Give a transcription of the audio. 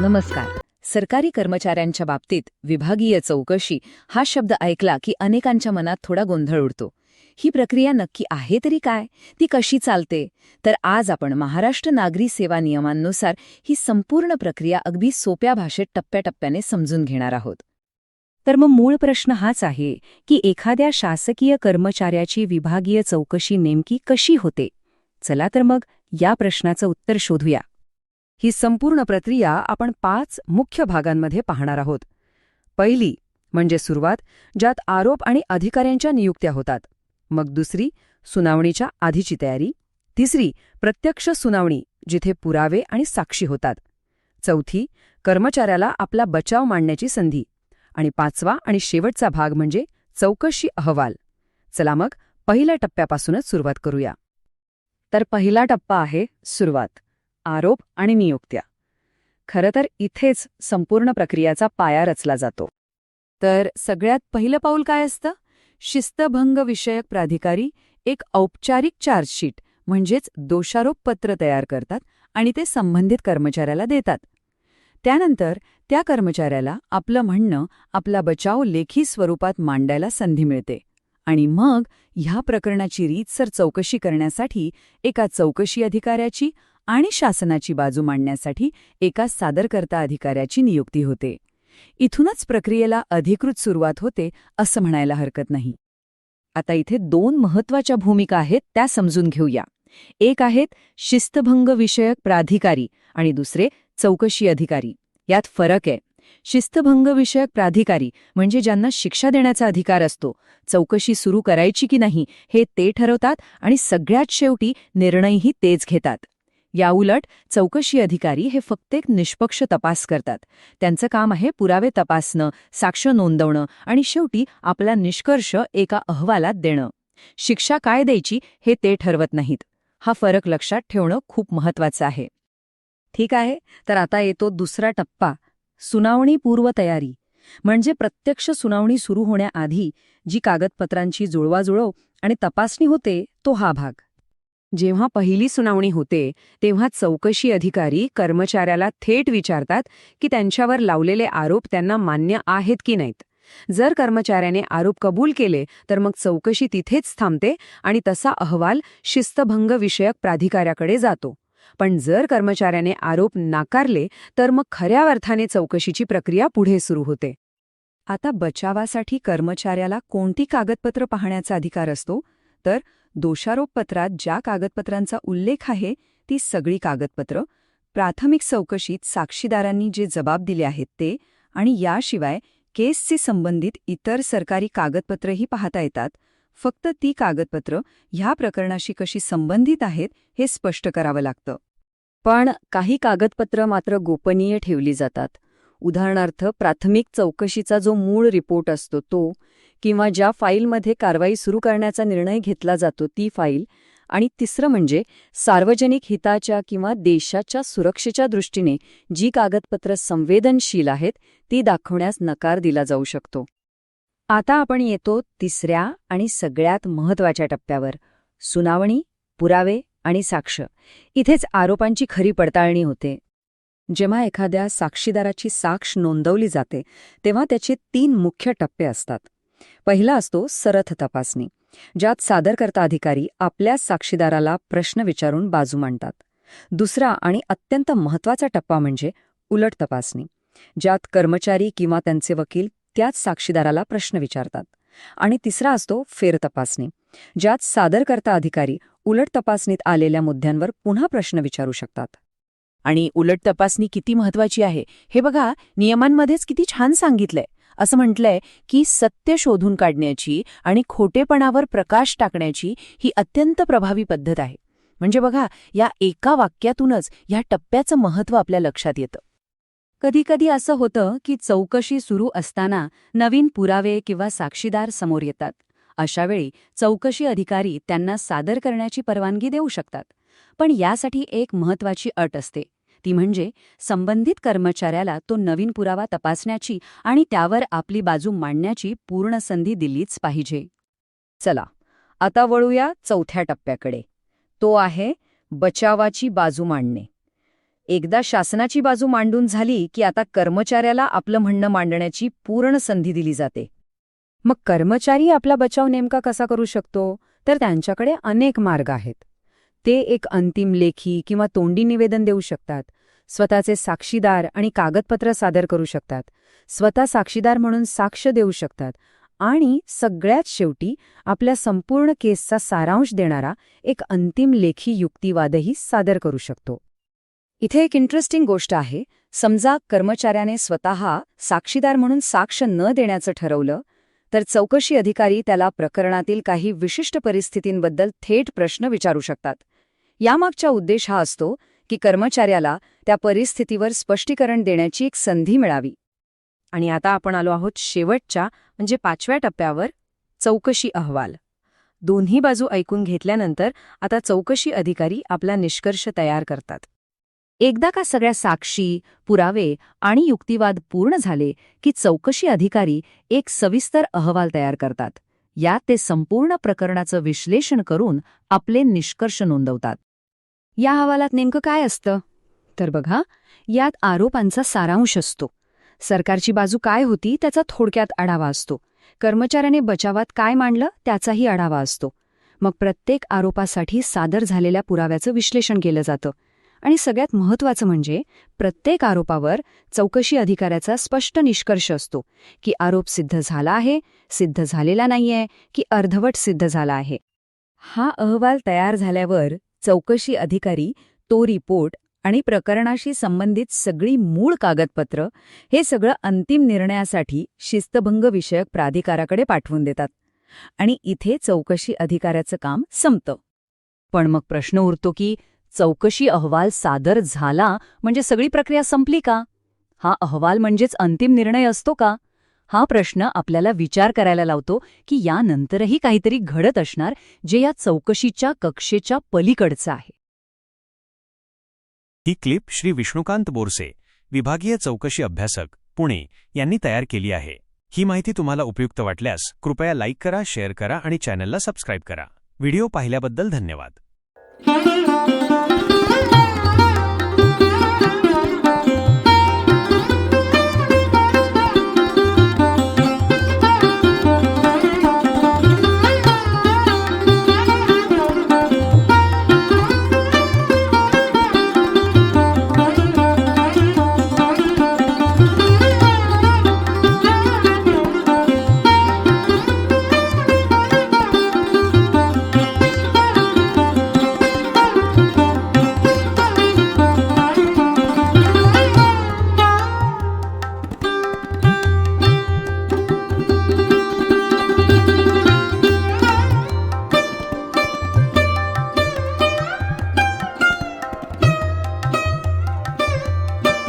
नमस्कार. सरकारी कर्मचाऱ्यांच्या बाबतीत विभागीय चौकशी हा शब्द ऐकला की अनेकांच्या मनात थोडा गोंधळ उडतो. ही प्रक्रिया नक्की आहे तरी काय? ती कशी चालते? तर आज आपण महाराष्ट्र नागरी सेवा नियमांनुसार ही संपूर्ण प्रक्रिया अगदी सोप्या भाषेत टप्प्याटप्प्याने समजून घेणार आहोत. तर मग मूळ प्रश्न हाच आहे की एखाद्या शासकीय कर्मचाऱ्याची विभागीय चौकशी नेमकी कशी होते? चला तर मग या प्रश्नाचं उत्तर शोधूया. ही संपूर्ण प्रक्रिया आपण पाच मुख्य भागांमध्ये पाहणार आहोत. पहिली म्हणजे सुरुवात ज्यात आरोप आणि अधिकाऱ्यांच्या नियुक्त्या होतात. मग दुसरी सुनावणीच्या आधीची तयारी. तिसरी प्रत्यक्ष सुनावणी जिथे पुरावे आणि साक्षी होतात. चौथी कर्मचाऱ्याला आपला बचाव मांडण्याची संधी. आणि पाचवा आणि शेवटचा भाग म्हणजे चौकशी अहवाल. चला मग पहिल्या टप्प्यापासूनच सुरुवात करूया. तर पहिला टप्पा आहे सुरुवात. आरोप आणि नियुक्त्या. खरं तर इथेच संपूर्ण प्रक्रियाचा पाया रचला जातो. तर सगळ्यात पहिलं पाऊल काय असतं? शिस्तभंग विषयक प्राधिकारी एक औपचारिक चार्जशीट म्हणजेच दोषारोप पत्र तयार करतात आणि ते संबंधित कर्मचाऱ्याला देतात. त्यानंतर त्या कर्मचाऱ्याला आपलं म्हणणं आपला बचाव लेखी स्वरूपात मांडायला संधी मिळते. आणि मग ह्या प्रकरणाची रीतसर चौकशी करण्यासाठी एका चौकशी अधिकाऱ्याची आणि शासनाची बाजू मांडण्यासाठी एका सादरकर्ता अधिकाऱ्याची नियुक्ती होते. इथूनच प्रक्रियेला अधिकृत सुरुवात होते असं म्हणायला हरकत नाही. आता इथे दोन महत्त्वाच्या भूमिका आहेत त्या समजून घेऊया. एक आहेत शिस्तभंग विषयक प्राधिकारी आणि दुसरे चौकशी अधिकारी. यात फरक आहे. शिस्तभंग विषयक प्राधिकारी म्हणजे ज्यांना शिक्षा देण्याचा अधिकार असतो चौकशी सुरू करायची की नाही हे ते ठरवतात आणि सगळ्यात शेवटी निर्णयही तेच घेतात. याउलट चौकशी अधिकारी हे फक्त एक निष्पक्ष तपास करतात. त्यांचं काम आहे पुरावे तपासणं साक्ष नोंदवणं आणि शेवटी आपला निष्कर्ष एका अहवालात देणं. शिक्षा काय द्यायची हे ते ठरवत नाहीत. हा फरक लक्षात ठेवणं खूप महत्वाचं आहे. ठीक आहे तर आता येतो दुसरा टप्पा सुनावणी पूर्वतयारी म्हणजे प्रत्यक्ष सुनावणी सुरू होण्याआधी जी कागदपत्रांची जुळवाजुळव आणि तपासणी होते तो हा भाग. जेव्हा पहिली सुनावणी होते तेव्हा चौकशी अधिकारी कर्मचाऱ्याला थेट विचारतात की त्यांच्यावर लावलेले आरोप त्यांना मान्य आहेत की नाहीत. जर कर्मचाऱ्याने आरोप कबूल केले तर मग चौकशी तिथेच थांबते आणि तसा अहवाल शिस्तभंग विषयक प्राधिकाऱ्याकडे जातो. पण जर कर्मचाऱ्याने आरोप नाकारले तर मग खऱ्या अर्थाने चौकशीची प्रक्रिया पुढे सुरू होते. आता बचावासाठी कर्मचाऱ्याला कोणती कागदपत्र पाहण्याचा अधिकार असतो? तर दोषारोपपत्रात ज्या कागदपत्रांचा उल्लेख आहे ती सगळी कागदपत्र प्राथमिक चौकशीत साक्षीदारांनी जे जबाब दिले आहेत ते आणि याशिवाय केसशी संबंधित इतर सरकारी कागदपत्रही पाहता येतात. फक्त ती कागदपत्र ह्या प्रकरणाशी कशी संबंधित आहेत हे स्पष्ट करावं लागतं. पण काही कागदपत्र मात्र गोपनीय ठेवली जातात. उदाहरणार्थ प्राथमिक चौकशीचा जो मूळ रिपोर्ट असतो तो किंवा ज्या फाईलमध्ये कारवाई सुरू करण्याचा निर्णय घेतला जातो ती फाईल. आणि तिसरं म्हणजे सार्वजनिक हिताच्या किंवा देशाच्या सुरक्षेच्या दृष्टीने जी कागदपत्र संवेदनशील आहेत ती दाखवण्यास नकार दिला जाऊ शकतो. आता आपण येतो तिसऱ्या आणि सगळ्यात महत्त्वाच्या टप्प्यावर. सुनावणी पुरावे आणि साक्ष. इथेच आरोपांची खरी पडताळणी होते. जेव्हा एखाद्या साक्षीदाराची साक्ष नोंदवली जाते तेव्हा त्याचे तीन मुख्य टप्पे असतात. पहिला असतो सरथ तपासणी ज्यात सादरकर्ता अधिकारी आपल्या साक्षीदाराला प्रश्न विचारून बाजू मांडतात. दुसरा आणि अत्यंत महत्त्वाचा टप्पा म्हणजे उलट तपासणी ज्यात कर्मचारी किंवा त्यांचे वकील त्याच साक्षीदाराला प्रश्न विचारतात. आणि तिसरा असतो फेरतपासणी ज्यात सादरकर्ता अधिकारी उलट तपासणीत आलेल्या मुद्द्यांवर पुन्हा प्रश्न विचारू शकतात. आणि उलट तपासणी किती महत्वाची आहे हे बघा नियमांमध्येच किती छान सांगितलंय. असं म्हटलंय की सत्य शोधून काढण्याची आणि खोटेपणावर प्रकाश टाकण्याची ही अत्यंत प्रभावी पद्धत आहे. म्हणजे बघा या एका वाक्यातूनच या टप्प्याचं महत्त्व आपल्या लक्षात येतं. कधीकधी असं होतं की चौकशी सुरू असताना नवीन पुरावे किंवा साक्षीदार समोर येतात. अशावेळी चौकशी अधिकारी त्यांना सादर करण्याची परवानगी देऊ शकतात. पण यासाठी एक महत्वाची अट असते. ती म्हणजे संबंधित कर्मचाऱ्याला तो नवीन पुरावा तपासण्याची आणि त्यावर आपली बाजू मांडण्याची पूर्ण संधी दिलीच पाहिजे. चला आता वळूया चौथ्या टप्प्याकडे. तो आहे बचावाची बाजू मांडणे. एकदा शासनाची बाजू मांडून झाली की आता कर्मचाऱ्याला आपलं म्हणणं मांडण्याची पूर्ण संधी दिली जाते. मग कर्मचारी आपला बचाव नेमका कसा करू शकतो? तर त्यांच्याकडे अनेक मार्ग आहेत. ते एक अंतिम लेखी किंवा तोंडी निवेदन देऊ शकतात. स्वतःचे साक्षीदार आणि कागदपत्र सादर करू शकतात. स्वतः साक्षीदार म्हणून साक्ष देऊ शकतात. आणि सगळ्यात शेवटी आपल्या संपूर्ण केसचा सारांश देणारा एक अंतिम लेखी युक्तिवादही सादर करू शकतो. इथे एक इंटरेस्टिंग गोष्ट आहे. समजा कर्मचाऱ्याने स्वतः साक्षीदार म्हणून साक्ष न देण्याचं ठरवलं तर चौकशी अधिकारी त्याला प्रकरणातील काही विशिष्ट परिस्थितींबद्दल थेट प्रश्न विचारू शकतात. यामागचा उद्देश हा असतो की कर्मचाऱ्याला त्या परिस्थितीवर स्पष्टीकरण देण्याची एक संधी मिळावी. आणि आता आपण आलो आहोत शेवटच्या म्हणजे पाचव्या टप्प्यावर चौकशी अहवाल. दोन्ही बाजू ऐकून घेतल्यानंतर आता चौकशी अधिकारी आपला निष्कर्ष तयार करतात. एकदा का सगळ्या साक्षी पुरावे आणि युक्तिवाद पूर्ण झाले की चौकशी अधिकारी एक सविस्तर अहवाल तयार करतात. यात ते संपूर्ण प्रकरणाचं विश्लेषण करून आपले निष्कर्ष नोंदवतात. या अहवालात नेमकं काय असतं? तर बघा यात आरोपांचा सारांश असतो. सरकारची बाजू काय होती त्याचा थोडक्यात आढावा असतो. कर्मचाऱ्याने बचावात काय मांडलं त्याचाही आढावा असतो. मग प्रत्येक आरोपासाठी सादर झालेल्या पुराव्याचं विश्लेषण केलं जातं. आणि सगळ्यात महत्त्वाचं म्हणजे प्रत्येक आरोपावर चौकशी अधिकाऱ्याचा स्पष्ट निष्कर्ष असतो की आरोप सिद्ध झाला आहे सिद्ध झालेला नाहीये की अर्धवट सिद्ध झाला आहे. हा अहवाल तयार झाल्यावर चौकशी अधिकारी तो रिपोर्ट आणि प्रकरणाशी संबंधित सगळी मूळ कागदपत्र हे सगळं अंतिम निर्णयासाठी शिस्तभंग विषयक प्राधिकाराकडे पाठवून देतात. आणि इथे चौकशी अधिकाऱ्याचं काम संपतं. पण मग प्रश्न उरतो की चौकशी अहवाल सादर झाला म्हणजे सगळी प्रक्रिया संपली का? हा अहवाल म्हणजेच अंतिम निर्णय असतो का? हा प्रश्न आपल्याला विचार करायला लावतो की यानंतरही काहीतरी घडत असणार जे या चौकशीच्या कक्षेच्या पलीकडचं आहे. ही क्लिप श्री विष्णुकांत बोरसे विभागीय चौकशी अभ्यासक पुणे यांनी तयार केली आहे. ही माहिती तुम्हाला उपयुक्त वाटल्यास कृपया लाईक करा शेअर करा आणि चॅनलला सबस्क्राईब करा. व्हिडिओ पाहिल्याबद्दल धन्यवाद.